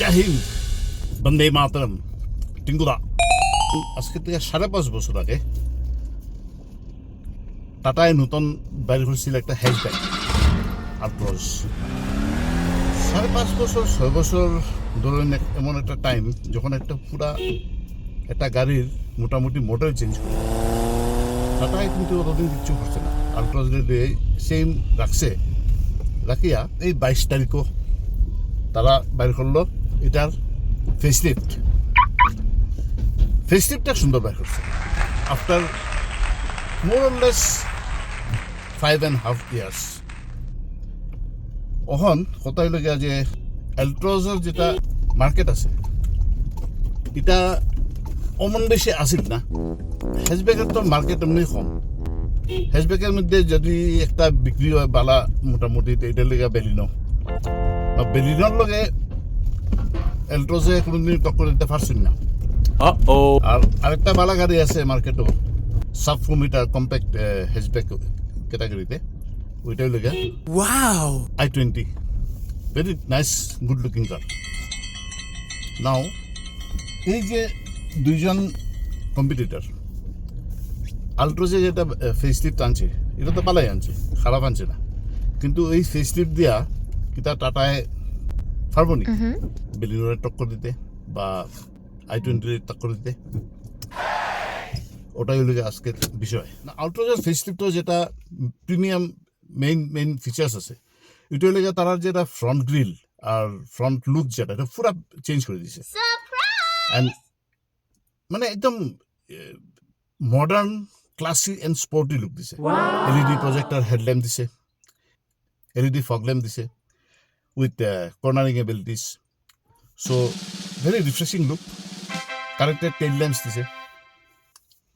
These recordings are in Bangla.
জাহিন বন্দে মাতরম। টিঙ্কুদা, আজকে থেকে সাড়ে পাঁচ বছর আগে টাটায় নতুন বাইর করছিল একটা হ্যাশব্যাগ আলট্রস সাড়ে পাঁচ বছর, ছয় বছর ধরেন এমন একটা টাইম যখন একটা পুরা একটা গাড়ির মোটামুটি মোটর চেঞ্জ করে টাটায় কিন্তু অতদিন কিচ্ছু করছে না। আলট্রস সেম রাখছে, রাখিয়া এই বাইশ তারিখও তারা বাইর করল। এটার ফেসলিফট ফেসলিফটটা সুন্দর বাইর করছে। After more less five and half years অহন কথা হইল গিয়া যে এলট্রজের যেটা মার্কেট আছে, এটা অমন বেশি আসিল না। হ্যাশব্যাগের তো মার্কেট এমনি কম। হ্যাশব্যাগের মধ্যে যদি একটা বিক্রি হয় বালা মোটামুটি এটার লেগে বেলিনো বেলিনোর লগে এলট্রোজে কোনোদিন টক্কর দিতে পারছেন না Uh-oh. আর আরেকটা বালা গাড়ি আছে মার্কেটও sub four metre compact hatchback ক্যাটাগরিতে ওইটাই লেগে Wow. I twenty very nice good looking car now এই যে দুইজন কম্পিটিটর আলট্রোজে যেটা ফেস লিফট আনছে এটা তো পালাই আনছে খারাপ আনছে না। কিন্তু এই ফেস লিফট দিয়া কিতা টাটায় পারব নি বেলিনোরে টক্কর দিতে বা আই টোয়েন্টির টক্কর দিতে ওটাই হলো যে আজকের বিষয় আলট্রোজের ফেস লিফটও যেটা প্রিমিয়াম মেইন মেইন ফিচার্স আছে এটা হলে গিয়ে তারা যেটা ফ্রন্ট গ্রিল আর ফ্রন্ট লুক যেটা এটা পুরা চেঞ্জ করে দিছে অ্যান্ড মানে একদম modern classy and sporty look দিছে এলইডি প্রজেক্টর হেডল্যাম্প দিছে এলইডি ফগ ল্যাম্প দিছে with cornering abilities so very refreshing look connected tail lamps দিছে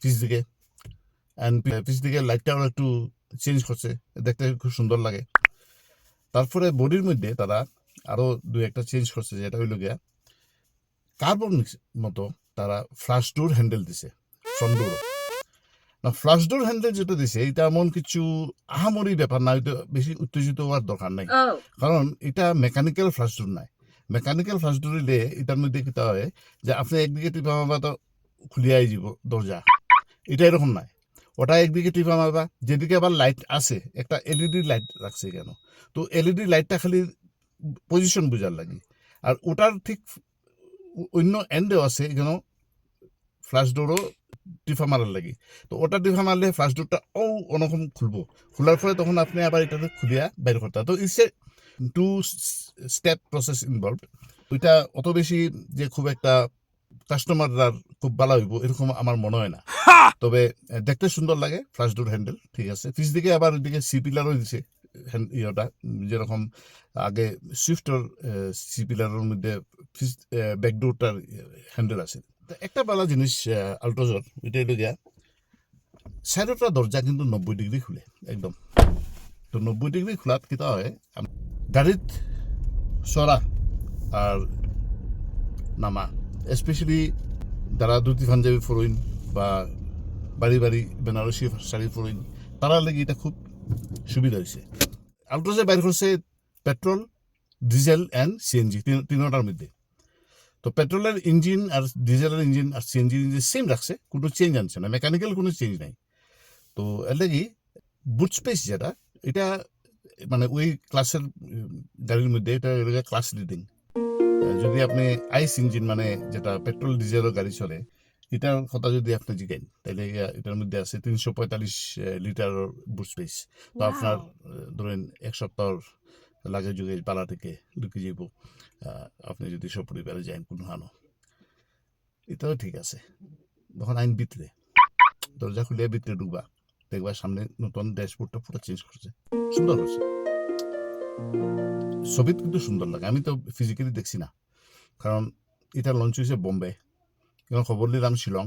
পিছ দিকে অ্যান্ড পিছ দিকে লাইটটাও একটু চেঞ্জ করছে। দেখতে খুব সুন্দর লাগে। তারপরে বডির মধ্যে তারা আরও দুই একটা চেঞ্জ করছে, যেটা হইল গিয়া কার্বন মতো তারা ফ্লাশ ডোর হ্যান্ডেল দিছে। Front door flush door handle যেটা দিছে এটা এমন কিছু আহামরি ব্যাপার না এটা বেশি উত্তেজিত হওয়ার দরকার নাই. কারণ এটা মেকানিক্যাল ফ্লাশ ডোর নাই। মেকানিক্যাল ফ্লাশ ডোর দিলে এটার মধ্যে কিতা হয় যে আপনি একদিকে টিপা মারবা তো খুলিয়াই যাব দরজা। এটা এরকম নাই। ওটা একদিকে টিপা মারবা যেদিকে আবার লাইট আছে একটা এলইডি লাইট রাখছে কেন? তো এলইডি লাইটটা খালি পজিশন বোঝার লাগে। আর ওটার ঠিক অন্য এন্ডেও আছে কেন ফ্লাশ ডোরও টিফা মারার লাগে। তো ওটা ডিফা মারলে ফ্লাশ ডোরটা ও ওরকম খুলবো। খোলার ফলে তখন আপনি আবার এটাতে খুলিয়া বের করতে তো it's a two step process involve ওইটা অত বেশি যে খুব একটা কাস্টমাররা খুব ভালো হইব এরকম আমার মনে হয় না। তবে দেখতে সুন্দর লাগে ফ্লাশ ডোর হ্যান্ডেল ঠিক আছে। পিছ দিকে আবার এদিকে সি পিলারও দিছে ইয়েটা যেরকম আগে সুইফটের সি পিলারের মধ্যে ব্যাকডোরটার হ্যান্ডেল আছে। একটা বেলা জিনিস আল্ট্রোজর ওইটা হলো গিয়া সাইডটা দরজা কিন্তু নব্বই ডিগ্রি খুলে, একদম। তো নব্বই ডিগ্রি খোলাত কিতা হয় গাড়িত চড়া আর নামা স্পেশালি যারা দুটি পাঞ্জাবি ফরইন বা বাড়ি বাড়ি বেনারসি শাড়ি ফরইন তারা লাগি এটা খুব সুবিধা হয়েছে আল্ট্রোজে বাইর করছে পেট্রোল ডিজেল অ্যান্ড সিএনজি তিনটার মধ্যে। তো পেট্রোলের ইঞ্জিন আর ডিজেলের ইঞ্জিন আর সিএনজি ইঞ্জিন সেম রাখছে কোনো চেঞ্জ আনছে না মেকানিক্যাল কোনো চেঞ্জ নাই। তো এর লাগি বুট স্পেস যেটা এটা মানে ওই ক্লাসের গাড়ির মধ্যে এটা ক্লাস লিডিং যদি আপনি আইস ইঞ্জিন মানে যেটা পেট্রোল ডিজেলের গাড়ি চলে এটার কথা যদি আপনি জিজ্ঞেন তাহলে এটার মধ্যে আছে তিনশো পঁয়তাল্লিশ লিটার বুট স্পেস তো আপনার ধরেন এক সপ্তাহ লাগে যদি পালা থেকে ঢুকে যাব আপনি যদি সপরিবারে যান কোনো হানো এটাও ঠিক আছে। তখন আইন ভিতরে। দরজা খুলে ভিতরে ঢুকবা। দেখবা সামনে নতুন ড্যাশবোর্ডটা পুরো চেঞ্জ করছে। সুন্দর হচ্ছে ছবিত কিন্তু সুন্দর লাগে। আমি তো ফিজিক্যালি দেখছি না। কারণ এটা লঞ্চ হয়েছে বোম্বে। এখন খবর নিলাম শিলং।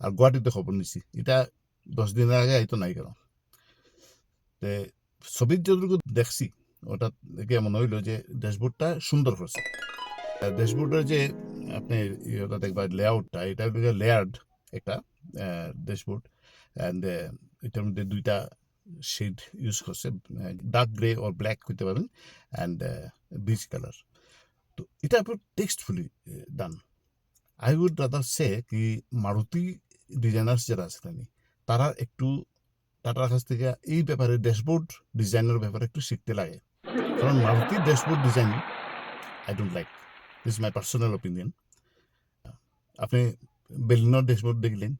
আর গুয়াহাটিতে খবর নিছি। এটা দশ দিনের আগে আইতো নাই কেন? তে ছবিত যতটুকু দেখছি ওটা দেখে মনে হইল যে ড্যাশবোর্ডটা সুন্দর করছে ড্যাশবোর্ডের যে আপনি ইয়েটা দেখবা লেআউটটা এটা লেয়ার্ড একটা ড্যাশবোর্ড অ্যান্ড এটার মধ্যে দুইটা শেড ইউজ করছে ডার্ক গ্রে ওর ব্ল্যাক করতে পারেন অ্যান্ড বিচ কালার। তো এটা আপনার tastefully done I would rather say কি মারুতি ডিজাইনার্স যারা আছে আছেন তারা একটু টাটার কাছ থেকে এই ব্যাপারে, ড্যাশবোর্ড ডিজাইনের ব্যাপারে একটু শিখতে লাগে। কারণ Maruti dashboard design I don't like this my personal opinion আপনি বেলিনোর ড্যাশবোর্ড দেখলেন।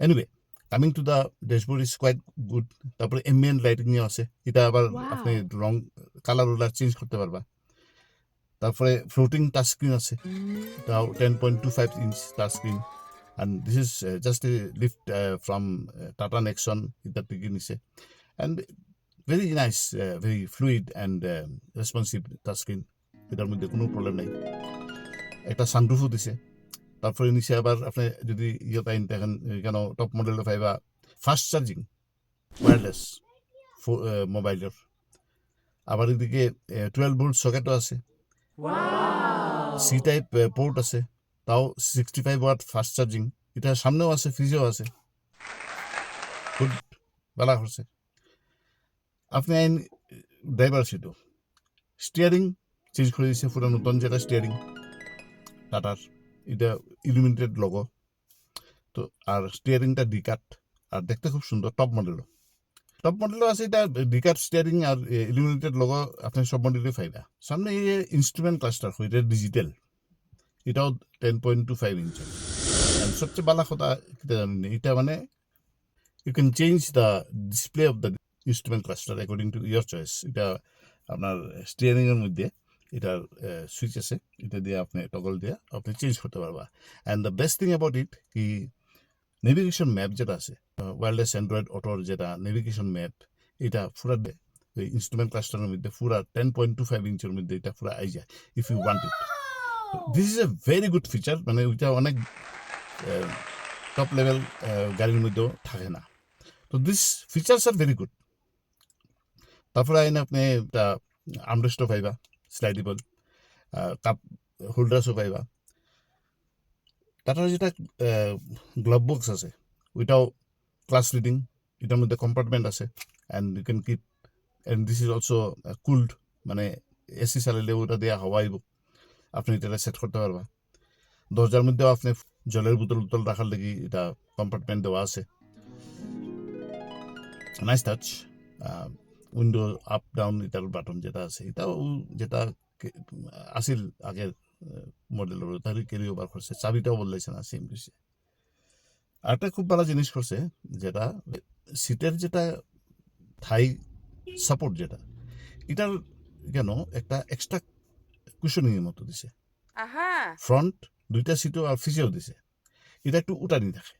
Anyway coming to the dashboard is quite good তারপরে এম্বিয়েন্ট লাইটিংও আছে। এটা আবার. আপনি রং কালার উলার চেঞ্জ করতে পারবা। তারপরে ফ্লোটিং টাচ স্ক্রিন আছে। এটাও ten point two five inch touch screen and this is just lift from Tata Nexon থেকে নিছে। And very nice very fluid and responsive touch screen এটার মধ্যে কোনো প্রবলেম নাই। একটা সানরুফও দিছে। তারপরে নিচে আবার আপনি যদি ইয়ে পাইন দেখেন কেন টপ মডেলে পাইবা ফাস্ট চার্জিং ওয়্যারলেস মোবাইলের আবার এদিকে টুয়েলভ ভোল্ট সকেটও আছে। সি টাইপ পোর্ট আছে। তাও sixty five watt fast charging এটা সামনেও আছে ফ্রিজেও আছে। খুব বেলা করছে। আপনি আইন ড্রাইভার সিটও স্টিয়ারিং চেঞ্জ করে দিয়েছে পুরো নতুন যেটা স্টিয়ারিং টাটার এটা ইলুমিনেটেড লগো তো আর স্টিয়ারিংটা ডিকাট আর দেখতে খুব সুন্দর টপ মডেলও টপ মডেলও আছে এটা ডিকাট স্টিয়ারিং আর ইলুমিনেটেড লগো আপনি সব মডেলই পাইবা সামনে এই ইনস্ট্রুমেন্ট ক্লাস্টার এটা ডিজিটাল এটাও ten point two five inch সবচেয়ে বালা কথা এটা মানে you can change the display of the instrument cluster according to your choice এটা আপনার স্টিয়ারিংয়ের মধ্যে, এটার সুইচ আছে, এটা দিয়ে আপনি টগল দিয়ে আপনি চেঞ্জ করতে পারবা। And the best thing about it কি নেভিগেশন ম্যাপ যেটা আছে ওয়ারলেস অ্যান্ড্রয়েড অটোর যেটা নেভিগেশন ম্যাপ এটা পুরা ওই ইনস্ট্রুমেন্ট ক্লাস্টারের মধ্যে পুরা টেন পয়েন্ট টু ফাইভ ইঞ্চের মধ্যে এটা পুরা আই যায় if you want it this is a very good feature মানে ওইটা অনেক টপ লেভেল গাড়ির মধ্যেও থাকে না। তো দিস ফিচার্স আর ভেরি গুড তারপরে আইন আপনি এটা আমরেস্টও পাইবা স্লাইডেবল কাপ হোল্ডার্সও পাইবা। টাটার যেটা গ্লাভ বক্স আছে ওইটাও ক্লাস লিডিং এটার মধ্যে কম্পার্টমেন্ট আছে and you can keep and this is also cooled মানে এসি চালালে ওটা দিয়ে হাওয়া আইব। আপনি এটা সেট করতে পারবা। দরজার মধ্যেও আপনি জলের বোতল বোতল রাখার লাগি এটা কম্পার্টমেন্ট দেওয়া আছে। Nice touch window up down এটার বাটন যেটা আছে এটাও যেটা আছিল আগের মডেলের তারই ক্যারি ওভার করছে। চাবিটাও বদলাইছে না সেম দিছে। আরেকটা খুব ভালো জিনিস করছে যেটা সিটের যেটা থাই সাপোর্ট যেটা এটার কেন একটা এক্সট্রা কুশনিং এর মতো দিছে। ফ্রন্ট দুইটা সিটও আর ফিসেও দিছে। এটা একটু উটানি থাকে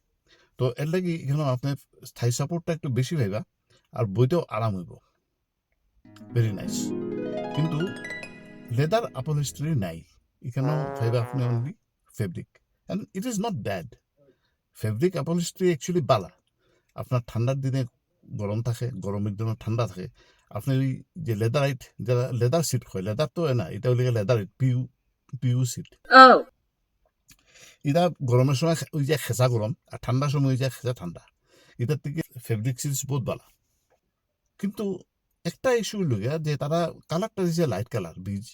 তো এর লাগি এখানে আপনার স্থায়ী সাপোর্টটা একটু বেশি পাইবা আর বইতেও আরাম হইব। ভেরি নাইস কিন্তু লেদার আপল হিস্ট্রি নাই। এখানেও পাইবা আপনি only fabric and it is not bad fabric upholstery actually বালা। আপনার ঠান্ডার দিনে গরম থাকে গরমের দিনে ঠান্ডা থাকে। আপনি ওই যে লেদারাইট যারা লেদার সিট হয় লেদার তো না এটা হলে leatherette PU PU seat Oh. এটা গরমের সময় ওই যে খেঁচা গরম আর ঠান্ডার সময় ওই যে খেঁচা ঠান্ডা। এটার থেকে ফেব্রিক সিরিজ বহুত ভালো কিন্তু একটা ইস্যু গিয়া যে তারা কালারটা দিয়েছে লাইট কালার বীজ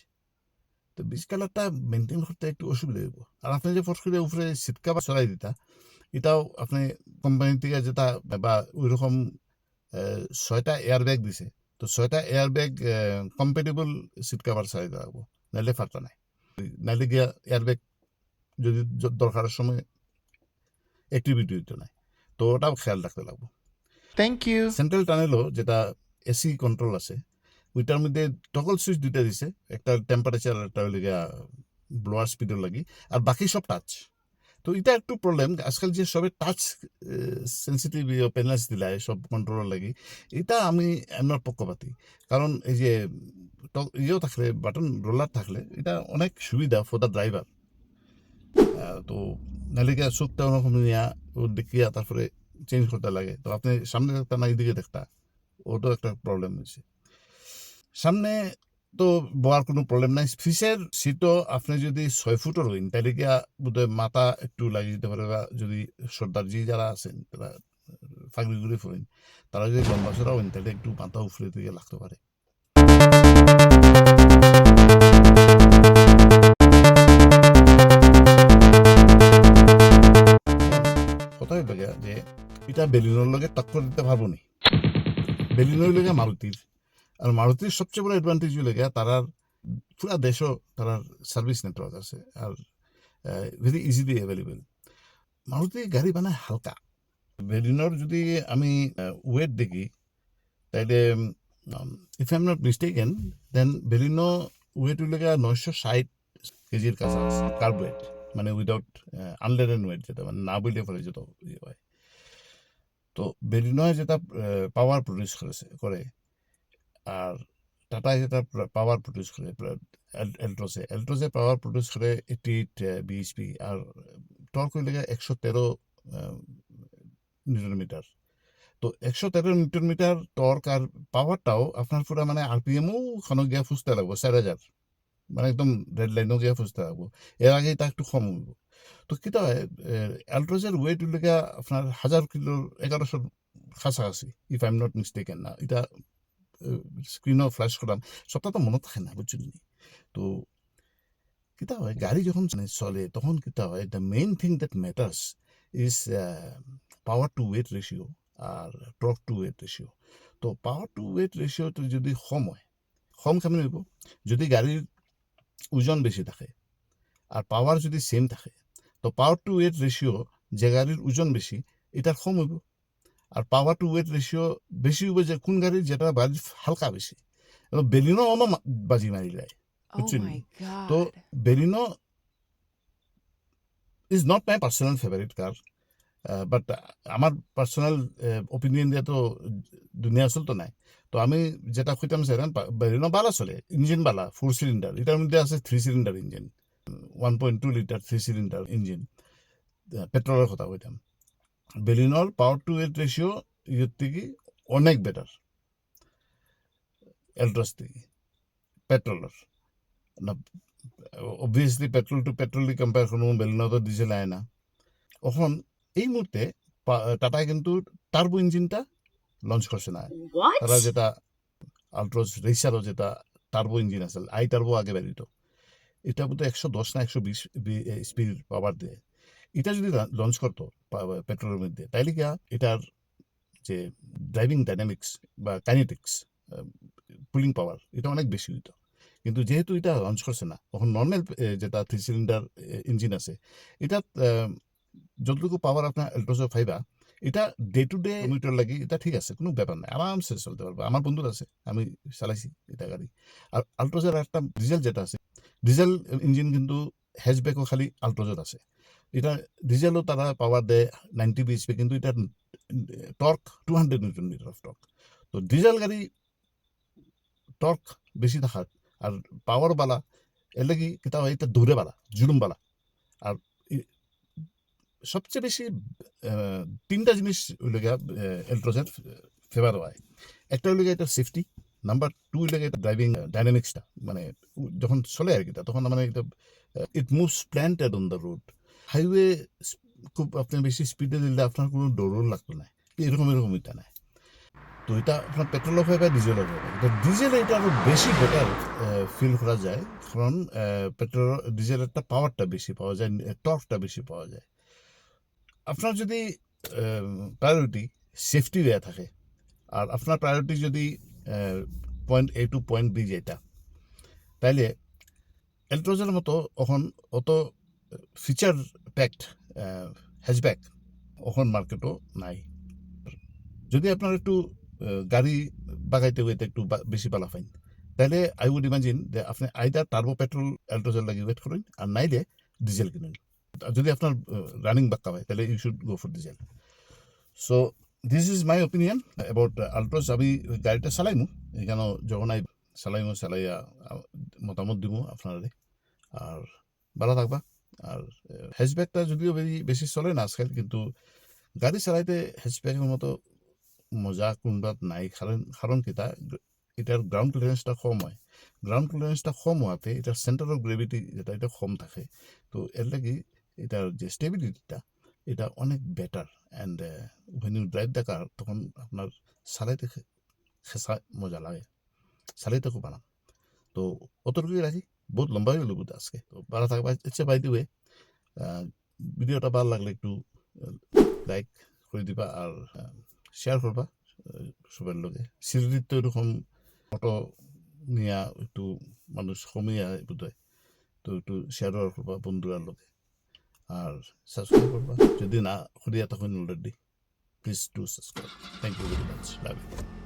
তো বীজ কালারটা মেনটেন করতে একটু অসুবিধা হইব। আর আপনি যে ফট করে উপরে সিটকা বা সরাই দিতা এটাও আপনি কোম্পানি থেকে যেটা বা ওই রকম ছয়টা এয়ার ব্যাগ দিছে তো ছয়টা air bag compatible seat cover ছাড়াই দেওয়া নাইলে ফাটা নাই। নাইলে গিয়া এয়ার ব্যাগ যদি দরকারের সময় অ্যাক্টিভিটি হইতে নাই। তো ওটাও খেয়াল রাখতে লাগবো। Thank ইউ সেন্ট্রাল টানেলও যেটা এসি কন্ট্রোল আছে। ওইটার মধ্যে টগল সুইচ দুইটা দিছে। একটা টেম্পারেচার একটা গিয়া ব্লোয়ার স্পিডের লাগি। আর বাকি সব টাচ তো এটা একটু প্রবলেম আজকাল যে সবে টাচ সেন্সিটিভ প্যানেলস দিলাই সব কন্ট্রোলের লাগি, এটা আমি আমার পক্ষপাতি। কারণ এই যে ইয়েও থাকলে বাটন রোলার থাকলে, এটা অনেক সুবিধা ফর দ্য ড্রাইভার তো নালিকা চোখটা ওরকম নিয়া দেখিয়া তারপরে চেঞ্জ করতে লাগে। তো আপনি সামনে দেখতা না এদিকে দেখতা ওটা একটা প্রবলেম হয়েছে। সামনে তো বয়ার কোনো প্রবলেম নাই। ফিসের সিটও আপনি যদি ছয় ফুটর হইন তাহলে গিয়া বোধহয় মাথা একটু লাগিয়ে দিতে পারে বা যদি সর্দারজি যারা আছেন, তারা ফাঁকরি ঘুরে ফুরেন, তারা যদি লম্বা সরা হইন তাহলে একটু মাথা উফরে দিকে লাগতে পারে। কথা হইবে যে, এটা বেলুনের লগে টক্কর দিতে পারব নি। বেলিনোর লগে মারুতির। আর মারুতির সবচেয়ে বড় অ্যাডভান্টেজ হলে গিয়া তারার পুরা দেশও তারার সার্ভিস নেটওয়ার্ক আছে আর ভেরি ইজিলি অ্যাভেলেবেল মারুতি গাড়ি বানায় হালকা। বেলিনোর যদি আমি ওয়েট দেখি, তাইলে if I am not mistaken then Baleno weight হলে গিয়া নয়শো ষাট কেজির কাছাকাছি। কার্ব ওয়েট মানে উইদাউট আনলেডেন ওয়েট যেটা মানে না বললে ফলে যেটা ইয়ে হয়। তো বেলিনোয় যেটা পাওয়ার প্রডিউস করেছে, করে। আর টাটায় যেটা পাওয়ার প্রডিউস করে এলট্রোসে এলট্রোসে পাওয়ার প্রডিউস করে এইটি এইট বিএইচপি আর টর্ক গিয়ে একশো তেরো নিউটন মিটার। তো একশো তেরো নিউটন মিটার টর্ক আর পাওয়ারটাও আপনার পুরা মানে আরপিএমও খানো গিয়া ফুসতে লাগবো, চার হাজার। মানে একদম রেড লাইনও গিয়া ফুসতে লাগবো। এর আগে তা একটু কম হইব। তো কিতা হয় অ্যালট্রোজের ওয়েট উল্লেখা আপনার হাজার কিলোর এগারোশোর কাছাকাছি if I am not mistaken না। এটা স্ক্রিনও ফ্ল্যাশ করলাম। সবটা তো মনে থাকে না, বুঝছেন তো কিতা হয়, গাড়ি যখন মানে চলে, তখন কিতা হয় the main thing that matters is power to weight ratio R torque to weight ratio তো পাওয়ার টু ওয়েট রেশিওটো যদি কম হয়, কম কেমন হইব? যদি গাড়ির ওজন বেশি থাকে, আর পাওয়ার যদি সেম থাকে তো পাওয়ার টু ওয়েট রেশিও যে গাড়ির ওজন বেশি এটার কম হইব। আর পাওয়ার টু ওয়েট রেশিও বেশি হইব যে কোন গাড়ির যেটা বাজি হালকা বেশি। বেলিনো অন্য বাজি মারি যায় Oh god. তো Baleno is not my personal favourite car but আমার পার্সোনাল ওপিনিয়ন দিয়ে তো দুনিয়া চলতো নাই। তো আমি যেটা কইতাম সেরাম বেলিনো বালা চলে ইঞ্জিন বালা ফোর সিলিন্ডার এটার মধ্যে আছে three cylinder engine one point two litre three cylinder engine পেট্রোলের কথা কইতাম। বেলিনোর পাওয়ার টু ওয়েট রেশিও ইয়ের থেকে অনেক বেটার এলট্রস থেকে পেট্রোলের না অবভিয়াসলি পেট্রোল টু পেট্রোল দি কম্পেয়ার করব তো ডিজেল আয় না। এখন এই মুহূর্তে টাটা কিন্তু টার্বো ইঞ্জিনটা লঞ্চ করছে না? তারা যেটা আলট্রোস রেসারও যেটা টার্বো ইঞ্জিন আছে আই টার্বো আগে বেরিত। এটা বোধহয় একশো দশ না একশো বিশ স্পিড পাওয়ার দিয়ে। এটা যদি লঞ্চ করতো পেট্রোলের মধ্যে, তাইলে কি এটার যে ড্রাইভিং ডাইনামিক্স বা কাইনেটিক্স পুলিং পাওয়ার এটা অনেক বেশি হইতো। কিন্তু যেহেতু এটা লঞ্চ করছে না, তখন নর্মাল যেটা থ্রি সিলিন্ডার ইঞ্জিন আছে এটা যতটুকু পাওয়ার আপনার এলট্রোজো ফাইবা এটা ডে টু ডে মিটার লাগি এটা ঠিক আছে কোনো ব্যাপার নাই আরামসে চলতে পারবে। আমার বন্ধুর আছে আমি চালাইছি এটা গাড়ি। আর আল্ট্রোজের একটা ডিজেল যেটা আছে। ডিজেল ইঞ্জিন কিন্তু হ্যাচব্যাকও খালি আল্ট্রোজের আছে। এটা ডিজেলও তারা পাওয়ার দেয় নাইনটি বিএইচপি কিন্তু এটা torque two hundred newton metre of torque তো ডিজেল গাড়ি টর্ক বেশি থাকার আর পাওয়ার বালা এর লাগি কিতা এটা দৌড়ে বালা জুলুম বালা। আর সবচেয়ে বেশি তিনটা জিনিস হইলে গিয়া ফেভার হয়। একটা হইলে এটা সেফটি নাম্বার টু হইলে এটা ড্রাইভিং ডাইনামিক্সটা মানে যখন চলে আর কি তখন মানে এটা it moves planted on the road highway খুব আপনি বেশি স্পিডে দিলে আপনার কোনো ডরও লাগতো না। এরকম এরকম এটা নাই তো এটা আপনার পেট্রোলও হয় বা ডিজেলও হয়। তো ডিজেল এটা আরও বেশি বেটার ফিল করা যায়। কারণ পেট্রোল ডিজেলেরটা পাওয়ারটা বেশি পাওয়া যায় টর্কটা বেশি পাওয়া যায়। আপনার যদি প্রায়োরিটি সেফটি দেয়া থাকে, আর আপনার প্রায়োরিটি যদি point A to point B যেটা, তাইলে এলট্রোজের মতো এখন অত ফিচার প্যাকড হ্যাচব্যাক এখন মার্কেটও নাই। যদি আপনার একটু গাড়ি বাগাইতে হইতে একটু বেশি পালা ফাইন তাহলে আই উড ইমাজিন যে আপনি আইদার টার্বো পেট্রোল এলট্রোজেল লাগি ওয়েট করুন, আর নাইলে ডিজেল কিনুন। যদি আপনার রানিং বাক্কা হয় তাহলে you should go for diesel so this is my opinion about Altroz আমি গাড়িটা চালাইমু এখানে যখন আই চালাইমু, চালাইয়া মতামত দিব আপনারে। আর ভালো থাকবা। আর হ্যাচব্যাকটা যদিও বেশি চলে না আজকাল, কিন্তু গাড়ি চালাইতে হ্যাচব্যাকের মতো মজা কোনবাত নাই। কারণ কারণ কিতা এটার গ্রাউন্ড ক্লিয়ারেন্সটা কম হয়। গ্রাউন্ড ক্লিয়ারেন্সটা কম হওয়াতে এটার সেন্টার অফ গ্রেভিটি যেটা, এটা কম থাকে। তো এর লাগি এটার যে স্টেবিলিটিটা এটা অনেক better and when you drive the car তখন আপনার চালাইতে খে- খেসা মজা লাগে। চালাইতে খুব আরাম। তো অতটুকুই রাখি। বহুত লম্বা হয়ে গেল বুধ আজকে। তো ভালো থাকবা ইচ্ছে বাই দিবে ভিডিওটা ভালো লাগলে একটু লাইক করে দিবা আর শেয়ার করবা সবার লগে। সিরিজের তো এরকম ফটো নিয়া একটু মানুষ কমিয়া বোধহয়। তো একটু শেয়ার করবা বন্ধুরার লগে। আর সাবস্ক্রাইব করবা। যদি না করিয়া তখন already please to subscribe thank you very much love you